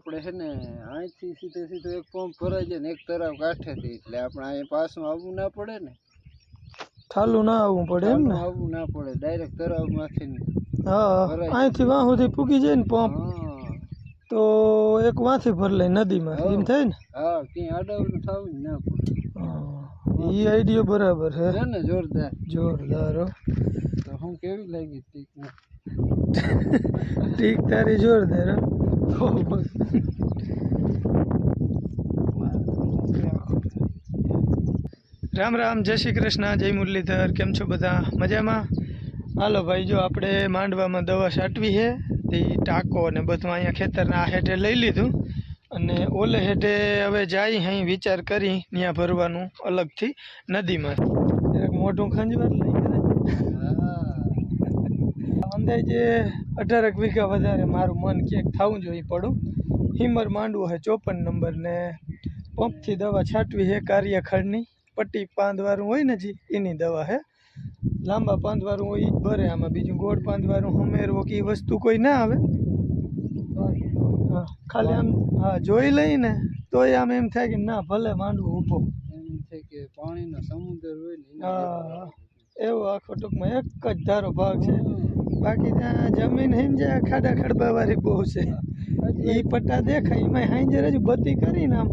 આપણે છે ને અહીંથી સીધે સીધો એક પંપ ભરાઈ જાય ને એક તરાવ કાંઠેથી એટલે આપણે અહીં પાછું આવવું ના પડે ને. થાલું ના આવવું પડે એમ ને? આવવું ના પડે. ડાયરેક્ટ તરાવમાંથી ને હા અહીંથી વાં સુધી પૂગી જાય ને પંપ તો એક વાંથી ભર લઈ નદીમાં. એમ થાય ને? હા ક્યાંય આડાવડું થવું જ ના પડે. એ આઈડિયો બરાબર છે. છે ને જોરદાર. જોરદાર હો. તો હું કેવી લાગી ટીક ટીક તારી જોરદાર હો. રામ રામ, જય શ્રી કૃષ્ણ, જય મુરલીધર, કેમ છો બધા? મજામાં? હાલો ભાઈ, જો આપણે માંડવામાં દવા છાંટવી છે, તે ટાંકો ને બધું અહીંયા ખેતરના આ હેઠે લઈ લીધું. અને ઓલે હેઠે હવે જાય, અહીં વિચાર કરી ત્યાં ભરવાનું અલગથી નદીમાં. મોટું મોઢું ખંજવાર લઈ અંદાજે અઢારક વીઘા વધારે મારું મન ક્યાંક થવું જોઈએ પડું. હિમર માંડવું હે ચોપન નંબર ને પંપથી દવા છાંટવી હે કાર્યખંડની પટ્ટી પાંદવાળું હોય ને જી એની દવા હે. લાંબા પાંદવાળું હોય એ ભરે આમાં બીજું ગોળ પાંદવાળું હમેરવો કે એ વસ્તુ કોઈ ના આવે. હા ખાલી આમ હા જોઈ લઈને તોય આમ એમ થાય કે ના ભલે માંડવું ઊભો. કે પાણીનો સમુદ્ર હોય ને હા એવો આખો ટૂંકમાં એક જ ધારો ભાગ છે. બાકી ત્યાં જમીન હિંજે ખાડા ખડબાવાળી બહુ છે. એ પટ્ટા દેખાય એમાં હાંજર હજુ બત્તી કરીને આમ.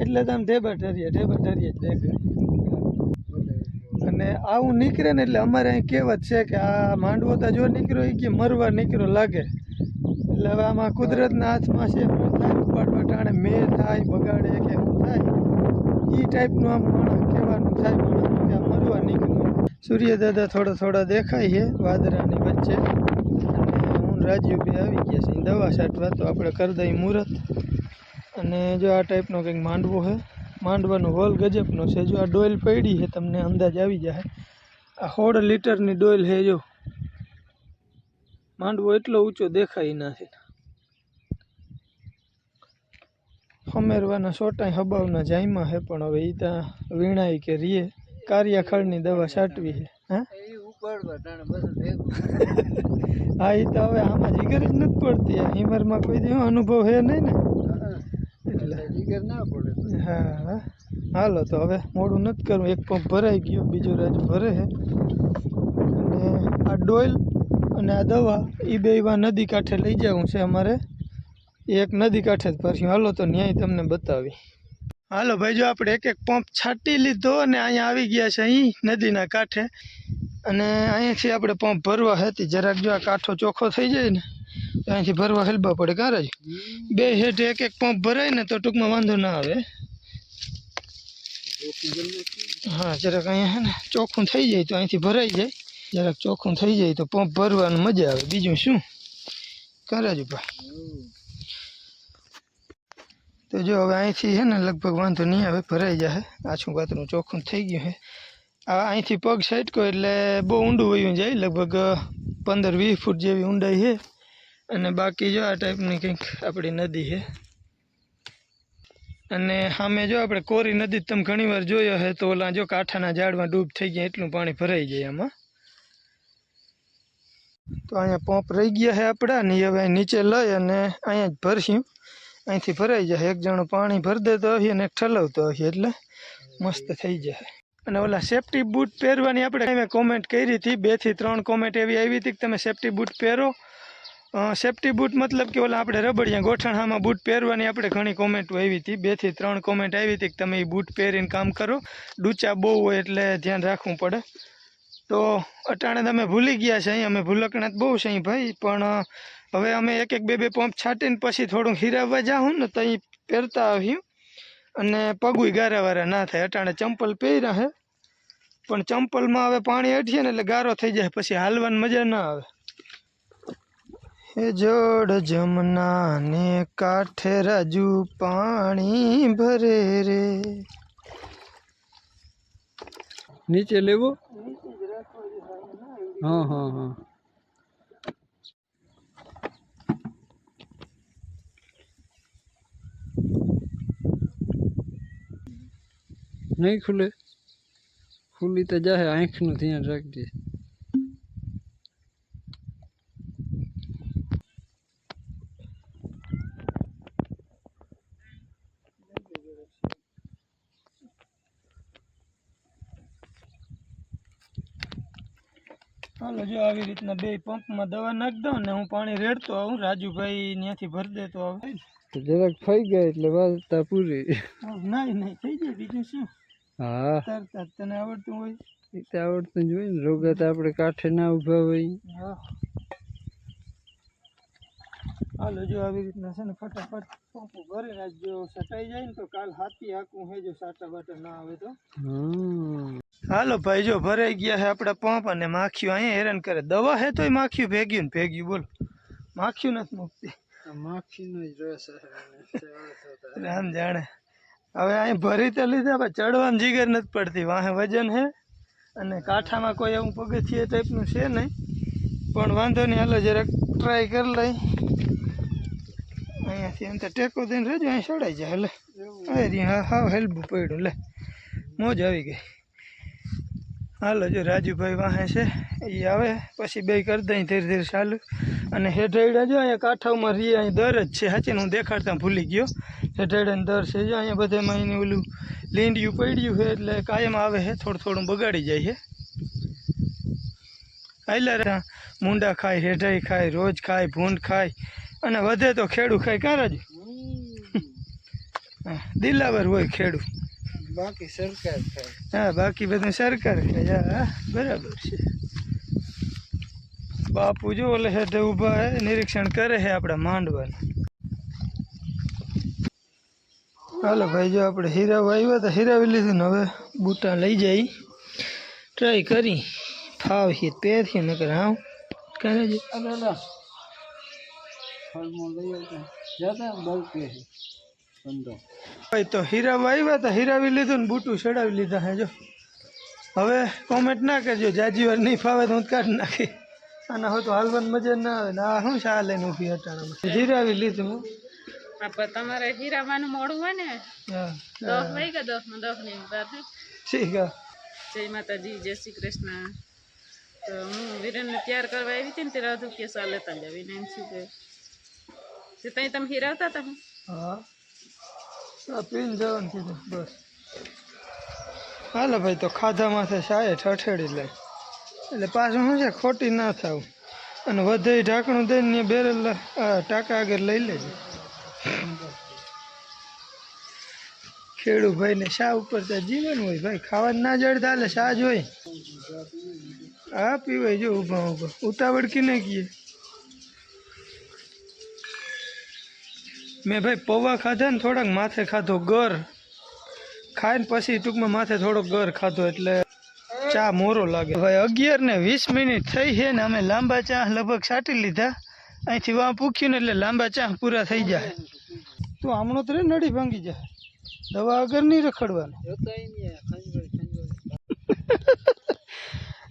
એટલે તો આમ ઢેબા ઢરીએ ઢેબા ઢરીએ જ દેખાય. અને આવું નીકળે ને એટલે અમારે અહીં કહેવત છે કે આ માંડવો તો જો નીકળ્યો એ કે મરવા નીકળ્યો લાગે. એટલે હવે આમાં કુદરતના હાથમાં છે થાય ઉપાડવા ટાણે મેં થાય બગાડે કે થાય એ ટાઈપનું આમ માણસ કહેવાનું થાય માણસનું કે મરવા નીકળ્યું. સૂર્ય દાદા થોડા થોડા દેખાય છે, વાદરાની વચ્ચે. હું ને બી આવી ગયા છે દવા છાંટવા, તો આપણે કરી દઈએ મુહૂર્ત. અને જો આ ટાઈપનો કંઈક માંડવો છે, માંડવાનો હોલ ગજબનો છે, જો આ ડોઈલ પડી છે, તમને અંદાજ આવી જાય. આ સોળ લીટરની ડોઈલ છે, જો. માંડવો એટલો ઊંચો દેખાય ના છે હમેરવાના સોટાઈ હબાવના જાયમાં છે, પણ હવે એ ત્યાં વીણાય કે રીએ. કાર્યખળની દવા છાંટવી છે હા? એ હા તો હવે આમાં જીગર જ નથી પડતી. આ હિમરમાં કોઈ દી અનુભવ છે નહીં ને? એટલે જીગર ના પડે. હા હા. હાલો તો હવે મોડું નથી કરવું. એક પંપ ભરાઈ ગયો બીજો રાજુ ભરે છે. અને આ ડોઈલ અને આ દવા એ બે નદી કાંઠે લઈ જવું છે અમારે. એક નદી કાંઠે જ ભર્યું હાલો તો ન્યાય તમને બતાવી. હાલો ભાઈ, જો આપણે એક એક પંપ છાંટી લીધો અને અહીંયા આવી ગયા છે અહીં, નદીના કાંઠે. અને અહીંયાથી આપણે પંપ ભરવા હતી. જરાક જો આ કાંઠો ચોખ્ખો થઈ જાય ને, તો અહીંથી ભરવા હેલવા પડે કાં જ. બે હેઠ એક એક પંપ ભરાય ને, તો ટૂંકમાં વાંધો ના આવે. હા, જરાક અહીંયા હે ને, ચોખ્ખું થઈ જાય તો અહીંથી ભરાઈ જાય. જરાક ચોખ્ખું થઈ જાય તો પંપ ભરવાનું મજા આવે. બીજું શું? કરાજુ ભાઈ તો જો હવે અહીંથી છે ને લગભગ વાંધો નહીં આવે ભરાઈ જાય આછું પાતળું ચોખ્ખું થઈ ગયું છે આ અહીંથી પગ સાઈટકો એટલે બહુ ઊંડું વયું જાય, લગભગ પંદર વીસ ફૂટ જેવી ઊંડાઈ છે અને બાકી જો આ ટાઈપની કંઈક આપણી નદી છે અને સામે જો આપણે કોરી નદી તમે ઘણીવાર જોયો હે, તો ઓલા જો કાંઠાના ઝાડમાં ડૂબ થઈ ગયા, એટલું પાણી ભરાઈ જાય આમાં. તો અહીંયા પંપ રહી ગયા છે આપણા, ને હવે નીચે લઈ અને અહીંયા જ ભરશું. અહીંથી ભરાઈ જાય. એક જણો પાણી ભરી દેતો હશે અને ઠલવતો હશે એટલે મસ્ત થઈ જાય. અને ઓલા સેફટી બૂટ પહેરવાની આપણે મેં કોમેન્ટ કરી હતી. બેથી ત્રણ કોમેન્ટ એવી આવી હતી કે તમે સેફટી બૂટ પહેરો. સેફટી બૂટ મતલબ કે ઓલા આપણે રબડિયા ગોઠણામાં બૂટ પહેરવાની આપણે ઘણી કોમેન્ટો આવી હતી. બેથી ત્રણ કોમેન્ટ આવી હતી કે તમે એ બૂટ પહેરીને કામ કરો. ડૂચા બહુ હોય એટલે ધ્યાન રાખવું પડે. તો અટાણે તમે ભૂલી ગયા છે અહીં અમે ભૂલકણા તો બહુ છે અહીં ભાઈ. પણ હવે અમે એક એક બે બે પંપ છાંટીને પછી થોડું હીરાવવા જાઉં ને તો અહીં પહેરતા આવ્યું અને પગુય ગારાવારા ના થાય અટાણે ચંપલ પહેર્યા હે. પણ ચંપલમાં હવે પાણી અઠીએ ને એટલે ગારો થઈ જાય પછી હાલવાની મજા ના આવે. હે જોડ જમના ને કાંઠે રાજુ પાણી ભરે રે. નીચે લેવો? હા હા હા. नहीं खुले। खुली तो जाए है आँख नहीं रख दिए हलो जो आ रीतना बे पंप में दवा नाख दो ने हूँ पानी रेड़ तो आऊँ राजू भाई नहीं थी भर दे तो आवे जरा फाई गए पूरी नहीं नहीं थी जाए बीजू शू હા. તરતા તને આવડતું હોય? એ તો આવડતું જ હોય ને. રોગા તો આપણે કાંઠે ના ઊભા હોય. હા. હાલો જો આવી રીતના છે ને ફટાફટ પંપ ભરી નાખજો. સટાઈ જાય ને તો કાલ હાથી હાકું હે જો સાટા બાટા ના આવે તો. હા હાલો ભાઈ જો ભરાઈ ગયા છે આપણા પંપ અને માખીઓ અહીંયા હેરાન કરે. દવા હે તોય માખીઓ ભેગ્યું ને ભેગ્યું બોલો. માખીઓ નથી મૂકતી. આ માખીનો જ રસ હે. રામ જાણે. હવે અહીં ભરી તો લીધા પણ ચડવાની જીગર નથી પડતી. વાહે વજન હે અને કાંઠામાં કોઈ એવું પગથિયે ટાઈપનું છે નહીં. પણ વાંધો નહીં હાલો જરાક ટ્રાય કરી લઈ. અહીંયાથી એમ તો ટેકો દઈને રહેજો અહીં ચડાઈ જાય એટલે હા હા હેલ્પ પડ્યું લે. મોજ આવી ગઈ. હાલો જો રાજુભાઈ વાહે છે એ આવે પછી બે કરી દઈ ધીરે ધીરે ચાલુ. અને હેઠળડા જો અહીંયા કાંઠામાં રીએ અહીં દર જ છે. સાચીને હું દેખાડતા ભૂલી ગયો. હેઠળડાને દર છે. જો અહીંયા બધામાં એને ઓલું લીંડિયું પડ્યું છે એટલે કાયમ આવે છે. થોડું થોડું બગાડી જાય છે. આયલા મુંડા મૂંડા ખાય હેઠળ ખાય રોજ ખાય ભૂંડ ખાય અને વધે તો ખેડૂ ખાય. કાં હા, દિલાવર હોય ખેડૂ બાકી સરકાર થાય હા બાકી બધું સરકાર ખાય. હા બરાબર છે. બાપુ જો ઓલે હેઠે ઊભા હે નિરીક્ષણ કરે છે આપણા માંડવાનું. હાલો ભાઈ જો આપણે હીરાવ આવ્યા તો હીરાવી લીધું ને હવે બૂટા લઈ જાય. ટ્રાય કરી. ફાવશે પહેરશે નકર હાવ. કરે છે. ભાઈ તો હીરાવા આવ્યા તો હીરાવી લીધું ને બૂટું ચડાવી લીધા હે જો. હવે કોમેન્ટ ના કરજો જાજી વાર નહીં ફાવે તો હું કાઢી નાખી. અને હવે તો હાલવાની મજા ના આવે ને આ શું શા લઈને ઊભી હટાણામાં હીરાવી લીધું હું. આપણે તમારે હીરાવાનું મોડું હોય ને હા દસ વાઈ ગયા દસમાં દસની વાત હે. ઠીક હા. જય માતાજી જય શ્રી કૃષ્ણ. તો હું વિરેનને તૈયાર કરવા આવી હતી ને તે રાધુ કે સા લેતા જાવી ને એમ શું કે તે તઈ તમે હીરાવતા હતા હું હા. આ પીને જવાનું કીધું બસ. હાલો ભાઈ, તો ખાધા માથે શાએ ઠઠેડી લે. એટલે પાછું શું છે, ખોટી ના થાવ. અને વધે ઢાંકણું દઈને બેરેલ ટાંકા આગળ લઈ લેજો. ખેડૂ ભાઈને શા ઉપર ત્યાં જીવન હોય? ભાઈ, ખાવાનું ના જડતા, એટલે શા જ હોય. હા, પીવાય, જો ઊભા ઊભા ઉતાવળ કીને કીએ? મેં ભાઈ પૌવા ખાધા ને થોડાક માથે ખાધો ગર. ખાઈને પછી ટૂંકમાં માથે થોડોક ગર ખાધો એટલે ચા મોરો લાગે. ભાઈ અગિયાર ને વીસ મિનિટ થઈ છે ને અમે લાંબા ચા લગભગ સાટી લીધા. અહીંથી વાં પૂખ્યું ને એટલે લાંબા ચા પૂરા થઈ જાય. તું હમણાં તો નડી ભાંગી જાય. દવા વગર નહીં રખડવાનું.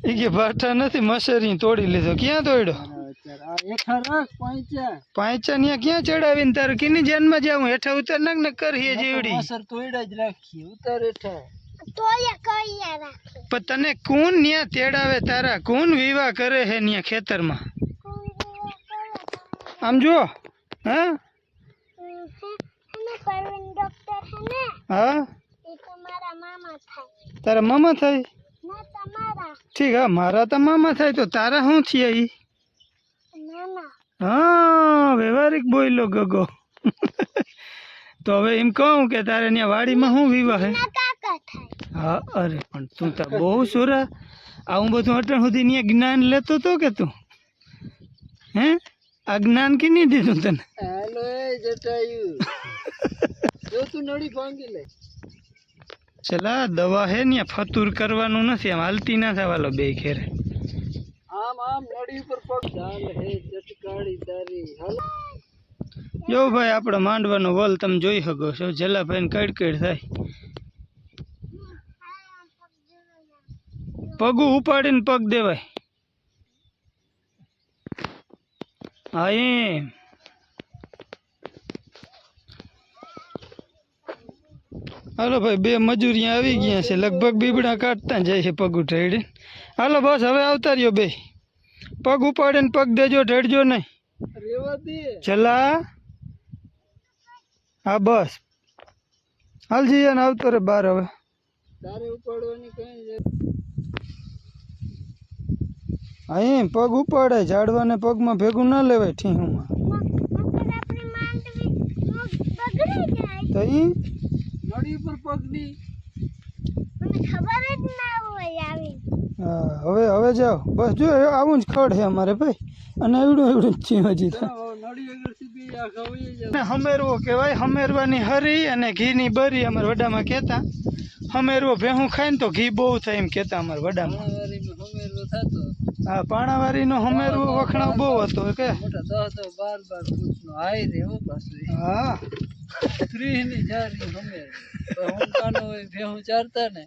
એ કે ભાઠા નથી મશેરી તોડી લીધો. ક્યાં તોડ્યો અત્યારે આ એઠા રાખ પાંચા ને ક્યાં ચડાવીને તારે? કિની જાનમાં જાઉં હેઠા ઉતર નાખ ને કરીએ જેવડી. અસર તોડ્યા જ રાખીએ ઉતાર હેઠા. પણ તને કોણ ન્યા તેડાવે તારા? કોણ વિવાહ કરે હે ન્યા ખેતરમાં? આમ જુઓ હા? હા તારા મામા થાય? ઠીક હા મારા તો મામા થાય તો તારા શું થયા ઈ? હા વ્યવહારિક બોયલો ગગો. તો હવે એમ કહું કે તારે ત્યાં વાડીમાં શું વિવાહ હે? હા અરે પણ તું તો બહુ સોરા. આવું બધું અટણ સુધી ત્યાં જ્ઞાન લેતો તો કે તું? હે? આ જ્ઞાન કે નહીં દીધું તને? હાલો એ જટાયું. જો તું નડી ભાંગી લે. ચલા દવા હે ને ફતુર કરવાનું નથી આમ હાલતી ના થવાલો બે ખેરે આમ આમ નડી ઉપર પગ ચાલ હે જટકાળી તારી હાલો જો ભાઈ, આપણો માંડવાનો વલ તમે જોઈ શકો છો. જલાભાઈને કડકડ થાય. પગું ઉપાડીને પગ દેવાય. હા, એમ. હાલો ભાઈ, બે મજૂરી આવી ગયા છે. લગભગ બીબડા કાઢતા જાય છે પગ ઉઠાડી હાલો, બસ, હવે આવતા રહ્યો બે. પગ ઉપાડીને પગ દેજો ઢળજો નહીં. ચલા. હા બસ. હાલ જઈએ ને આવતો રે બાર હવે. અહીં પગ ઉપાડે ઝાડવાને પગમાં ભેગું ના લેવાય ઠીહુમાં. તો ઈ? નળી ઉપર હોય હા હવે હવે જાઓ. બસ જો આવું જ ખડ છે અમારે ભાઈ. અને એવડું એવડું જ છે હજી હમેરવો કહેવાય હમેરવાની હરી અને ઘીની બરી અમારા વડામાં કહેતા. હમેરવો ભેહું ખાય ને તો ઘી બહુ થાય એમ કહેતા અમારા વડામાં. હા પાણાવારીનો હમેરવો વખણાવ બહુ હતો કે. હો. પાછું એ. હા ત્રીસની જારી હમેર હુંકાનો ભેહું ચારતા ને.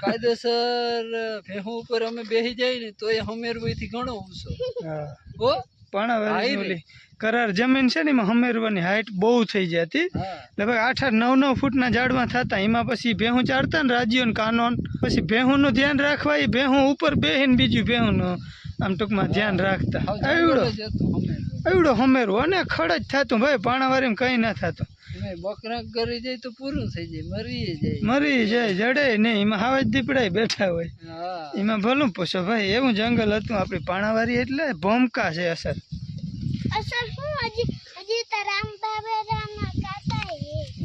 કાયદેસર ભેહું ઉપર અમે બેસી જાય ને તો એ હમેરવાથી ઘણો ઊંચો. હા. હો? પાણાવારી હાય કરાર જમીન છે ને એમાં હમેરવાની હાઈટ બહુ થઈ જતી. હા. લગભગ આઠ આઠ નવ નવ ફૂટના ઝાડમાં થતા. એમાં પછી ભેહું ચારતા ને રાજ્યો ને કાનોન. પછી ભેહુંનું ધ્યાન રાખવા એ ભેહું ઉપર બેહીને બીજું ભેહુંનું આમ ટૂંકમાં ધ્યાન રાખતા. હાવ એવડો હમેરું. અને ખડ જ થતું ભાઈ પાણાવારીમાં કંઈ ના થતું. બકરા કરી જાય તો પૂરું થઈ જાય મરી જાય. મરી જાય જડે નહીં. એમાં હાવ જ દીપડાય બેઠા હોય. એમાં ભલું પૂછો ભાઈ એવું જંગલ હતું આપણી પાણાવારી એટલે ભોમકા છે અસર.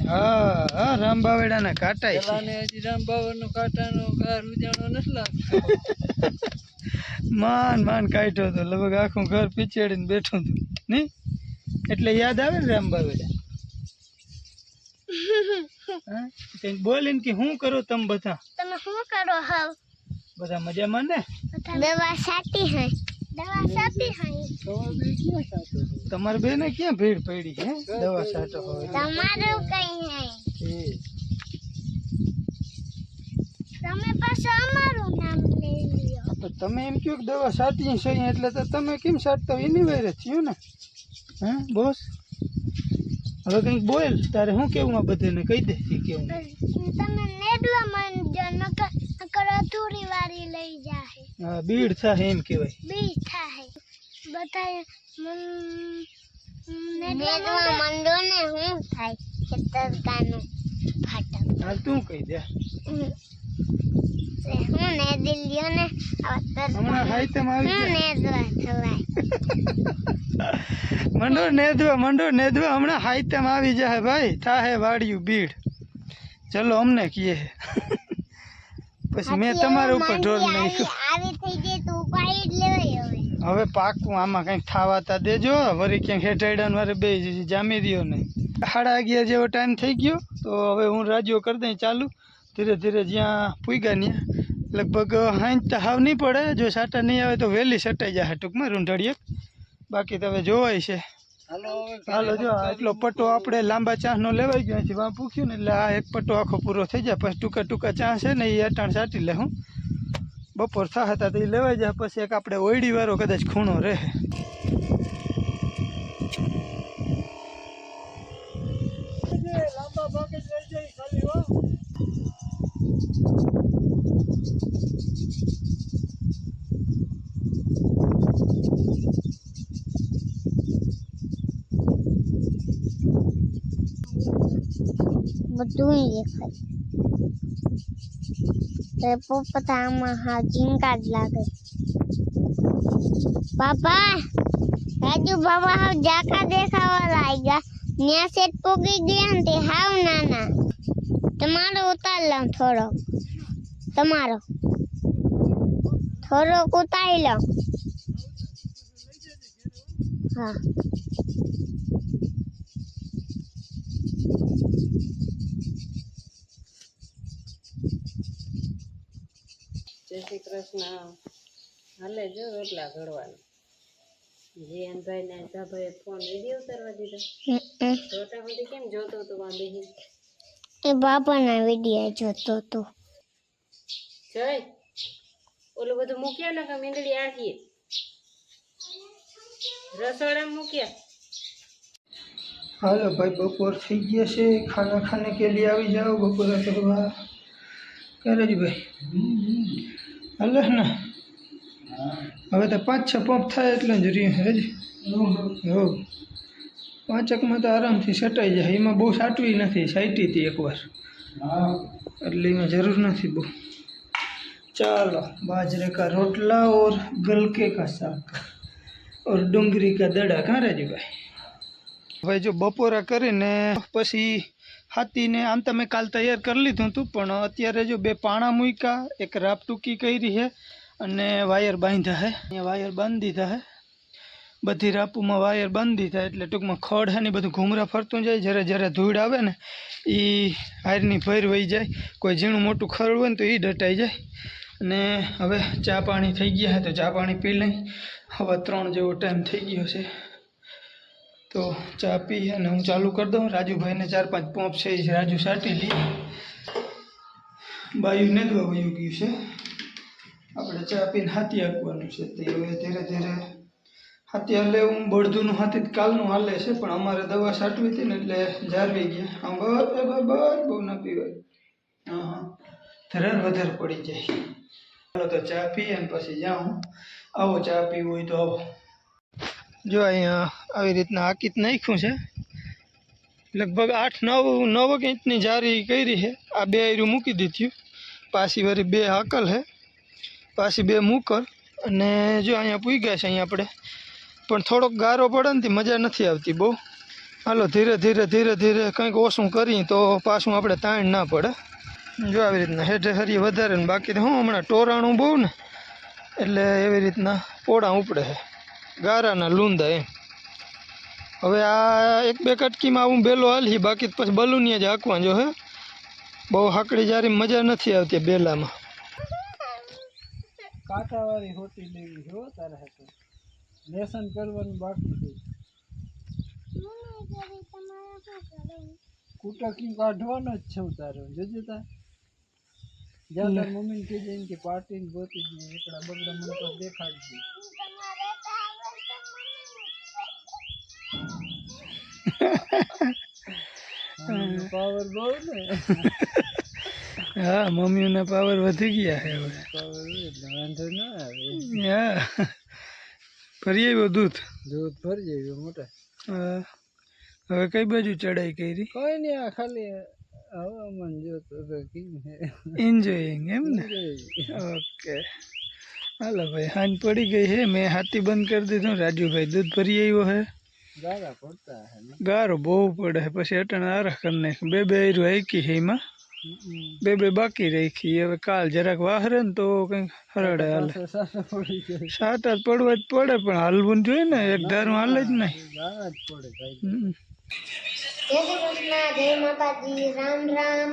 હા હા રામબાવેડાના કાંટાય છે. પેલાને હજી રામબાવાનો કાંટાનો ઘર ઉજાણો નથી લાગતો. માન માન કાઢ્યો હતો લગભગ આખું ઘર પીછેડીને બેઠું હતું નહીં એટલે યાદ આવે ને રામ બાવેડા કંઈક બોલીને કે શું કરો તમે બધા? તમે શું કરો હવ? બધા મજામાં ને? સાટી હૈ સાટી તમારે બેને ક્યાં ભીડ પડી હે દવા સાટો હોય. તમારું કઈ તમે પાછું અમારું નામ લઈ લ્યો. તમે એમ કહો કે દવા છાંટી છે એટલે તો તમે કેમ હોય એની વેરે થયું ને. હે બોસ? હવે કંઈક બોલ તારે શું કેવું આ બધાને? કહી દે કે કેવું તમે નેડવા માંડજો નકર નકર થોડી વારી લઈ જાહે હા બીડ થાય એમ કહેવાય બી થાય બધાય નેડવા મંડો ને શું થાય ખેતરકાનું ફાટક હાલ તું કહી દે હું ને દિલ્યો ને હમણાં સાહિત્યમાં આવી હું જાય નેદવા થવાય મંડો નેદવા મંડો નેદવા હમણાં સાહિત્યમાં આવી જાય ભાઈ થાહે વાળ્યું બીડ ચલો અમને કીએ પછી મેં તમારા ઉપર ઢોર નાખ્યું. હવે. પાકું આમાં કંઈક ખાવાતા દેજો વળી ક્યાંક હેઠાડ્યા મારે બે જામી રહ્યો નહીં. સાડા અગિયાર જેવો ટાઈમ થઈ ગયો તો હવે હું રાજીઓ કરી દઈ ચાલુ. ધીરે ધીરે જ્યાં પૂગ્યા ત્યાં લગભગ હાંજ તો હાવ નહીં પડે જો સાટા નહીં આવે તો વહેલી સટાઈ જાય ટૂંકમાં રૂંઢળીએ બાકી તો હવે જોવાય છે. હાલો જો એટલો પટ્ટો આપણે લાંબા ચાંસનો લેવાઈ ગયો છે વાં પૂછ્યું ને એટલે આ એક પટ્ટો આખો પૂરો થઈ જાય. પછી ટૂંકા ટૂંકા ચાંસ છે ને એ અટાણ સાટી લે હું. બપોર થા હતા તો એ લેવાઈ જાય. પછી એક આપણે ઓયડી વાળો કદાચ ખૂણો રહે લાંબા ભાગે જ રહી જાય ખાલી હો બધું દેખાય તો પોપટા આમાં હા ઝીંકા જ લાગે બાપા રાજુ બાબા હાવ જાકા દેખાવા લાગ્યા ન્યા સેટ પોગી ગયા ને તે હાવ નાના તમારો ઉતાર લઉં થોડો તમારો થોડોક ઉતારી લઉં હા કૃષ્ણ હાલે જો રોટલા ઘડવાના. જીયનભાઈ ને ભાઈ ફોન વીડિયો ઉતારવા દીધો. જોતા સુધી કેમ જોતો હતો બેહી? એ બાપાના વીડિયો જોતો હતો. જય. ઓલું બધું મૂક્યા ને કે મીંદડી આખીએ રસોડા મૂક્યા? હાલો ભાઈ બપોર થઈ ગયા છે. ખાના ખાને કે लिए આવી જાઓ. બપોરે કરવા કરે જ ભાઈ. હાલે ને હવે તો પાંચ છ પંપ થાય એટલે જ રીએ હજી હો. પાંચકમાં તો આરામથી સટાઈ જાય. એમાં બહુ સાટવી નથી, સાઈટી હતી એકવાર. એટલે એમાં જરૂર નથી બહુ. ચાલો બાજરે કા રોટલા ઓર ગલકે કા શાક? ઓર ડુંગરી કા દડા, કાં રાજુભાઈ હવે જો બપોરા કરીને, પછી હાથીને આમ તમે કાલ તૈયાર કરી લીધું હતું, પણ અત્યારે જો બે પાણા મૂક્યા, એક રાપ ટૂંકી કરી છે અને વાયર બાંધ્યા છે. અહીંયા વાયર બાંધી દીધા છે. બધી રાપુમાં વાયર બાંધી દીધા એટલે ટૂંકમાં ખડ છે ને બધું ઘૂમરા ફરતું જાય, જ્યારે જ્યારે ધૂળ આવે ને એ હાયરની ભર વહી જાય. કોઈ ઝીણું મોટું ખરડ હોય ને તો એ ડટાઈ જાય. અને હવે ચા પાણી થઈ ગયા તો ચા પાણી પી લઈ. હવે ત્રણ જેવો ટાઈમ થઈ ગયો છે. તો ચા પી અને હું ચાલુ કરી દઉં. રાજુભાઈને ચાર પાંચ પોંપ છે રાજુ સાટી લઈ બાયુને દવા વયું ગયું છે. આપણે ચા પીને હાથી આપવાનું છે. તે હવે ધીરે ધીરે હાથી હાલે. હું બળદુનું હાથી કાલનું હાલે છે, પણ અમારે દવા સાટવી હતી ને એટલે જારવી ગયા. આમ બરાબર બસ બહુ ના પીવાય. હા હા. ધરાર વધારે પડી જાય. ચાલો તો ચા પીએ ને પછી જાઉં. આવો ચા પીવું હોય તો આવો. જો અહીંયા આવી રીતના આકીત નાખ્યું છે. લગભગ આઠ, નવ નવ ઇંચની જારી કરી છે. આ બે આયરું મૂકી દીધું. પાછી વળી બે હાકલ છે. પાછી બે મૂકર. અને જો અહીંયા પૂઈ ગયા છે અહીંયા આપણે. પણ થોડોક ગારો પડે ને મજા નથી આવતી બહુ. હાલો, ધીરે ધીરે ધીરે ધીરે કંઈક ઓછું કરી તો પાછું આપણે તાણ ના પડે. જો આવી રીતના હેઠે હરી વધારે ને બાકી હું હમણાં ટોરાણું બહુ ને. એટલે એવી રીતના પોળા ઉપડે છે. ગારાના લૂંદા એમ. હવે આ એક બે કટકીમાં આવું બેલો હાલી બાકી તો પછી બલુનિયા જ હાંકવા જો હે. બહુ હાકડી જારી મજા નથી આવતી બેલામાં. કાંટાવાળી રોટી લેવી છે હો તારે હાથે. લેસન કરવાનું બાકી છે. કુટકી કાઢવાનો જ છે તારે જોજે તાર જ્યાં તાર મમ્મીને કહેજે એમ કે પાર્ટીને ગોતી દઈએ એકડા બગડા મને તો દેખાડજે. પાવર બહુ ને હા મમ્મીઓના પાવર વધી ગયા છે હવે. પાવર એટલે વાંધો ના આવે. હા. ફરી આવ્યો દૂધ? દૂધ ભરી જાય મોટા. હા. હવે કઈ બાજુ ચડાઈ કરી? કોઈ નહીં આ ખાલી હવામાન જોતો તો કેમ હે એન્જોયિંગ એમ ને? ઓકે. હાલો ભાઈ હાંજ પડી ગઈ છે મેં હાથી બંધ કરી દીધું રાજુભાઈ દૂધ ભરી આવ્યો છે. ગાળા પડતા હે ને ગારો બહુ પડે છે પછી અટણ આરખ કરી નાખ બે બે આયરું હાઈકી છે એમાં બે બે બાકી રાખી હવે કાલ જરાક વાહરે ને તો કંઈક હરડે હાલે પાછો સાસો પડી જાય સાટા જ પડવા જ પડે પણ હાલવું જોઈએ ને એક ધારું હાલે જ નહીં ગાળા જ પડે ભાઈ હમ. જય શ્રી કૃષ્ણ જય માતાજી રામ રામ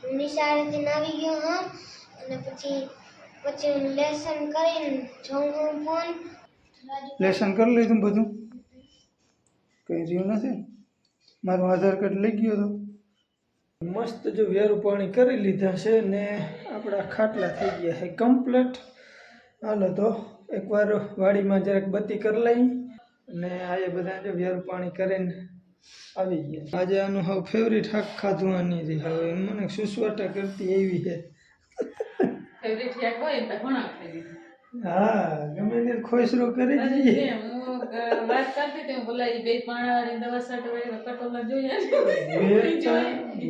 હું નિશાળેથી આવી ગયો હા અને પછી પછી હું લેસન કરીને જોઉં હું ફોન લેસન કરી લીધું બધું કંઈ રહ્યું નથી? મારું આધાર કાર્ડ લઈ ગયો તો. મસ્ત જો વેરું પાણી કરી લીધા છે ને આપણા ખાટલા થઈ ગયા છે કમ્પ્લેટ હાલો તો એકવાર વાડીમાં જરાક બત્તી કરી લઈ. અને આજે બધા જો વેરું પાણી કરીને આવી ગયા આજે આનું હવે ફેવરિટ હાક ખાધું આની રહી હવે મને સુસવાટા કરતી એવી છે. ફેવરિટ હોય ઘણા ખાઈ. હા ગમે તે ખોસરો કરી દઈએ. વાત કરતી હતી હું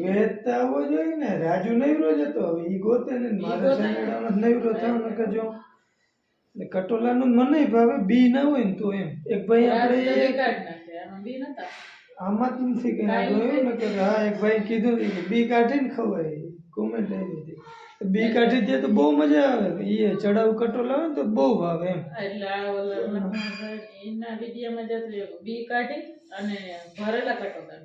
બે દવા કટોલા જોઈએ ને રાજુ નવરો જ હતો. હવે ઈ ગોતે ને મારે. નવરો થયો નકર જો એટલે કટોલાનું મને ભાવે બી ના હોય ને તો એમ. એક ભાઈ આપણે આમાં નથી કઈ. જોયું ન કે હા એક ભાઈ કીધું કે બી કાઢીને ખવાય. કોમેન્ટ આવી. બી કાઢી દે તો બહુ મજા આવે. એ ચડાવ કટોલ આવે તો બહુ ભાવે એમ. એના વિડીયોમાં જતું બી કાઢી અને ભરેલા કટોલા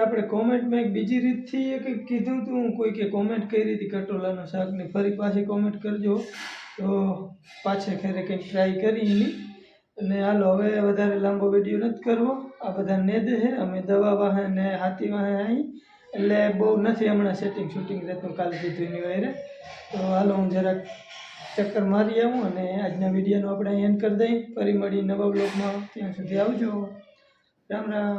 આપણે કોમેન્ટમાં એક બીજી રીતથી એક કીધું તું કોઈ કે કોમેન્ટ કરી હતી કટોલાના શાકની ફરી પાછી કોમેન્ટ કરજો. તો પાછે ખેરે કંઈક ટ્રાય કરી એની. અને હાલો હવે વધારે લાંબો વીડિયો નથી કરવો. આ બધા નેદ છે અમે દવા વાહે ને હાથી વાહે અહીં એટલે બહુ નથી હમણાં સેટિંગ શૂટિંગ રહેતું કાલે કીધું એની વાયરે તો હાલો હું જરાક ચક્કર મારી આવું અને આજના વિડીયોનો આપણે એન્ડ કરી દઈએ. ફરી મળી નવા બ્લોગમાં ત્યાં સુધી આવજો. રામ રામ.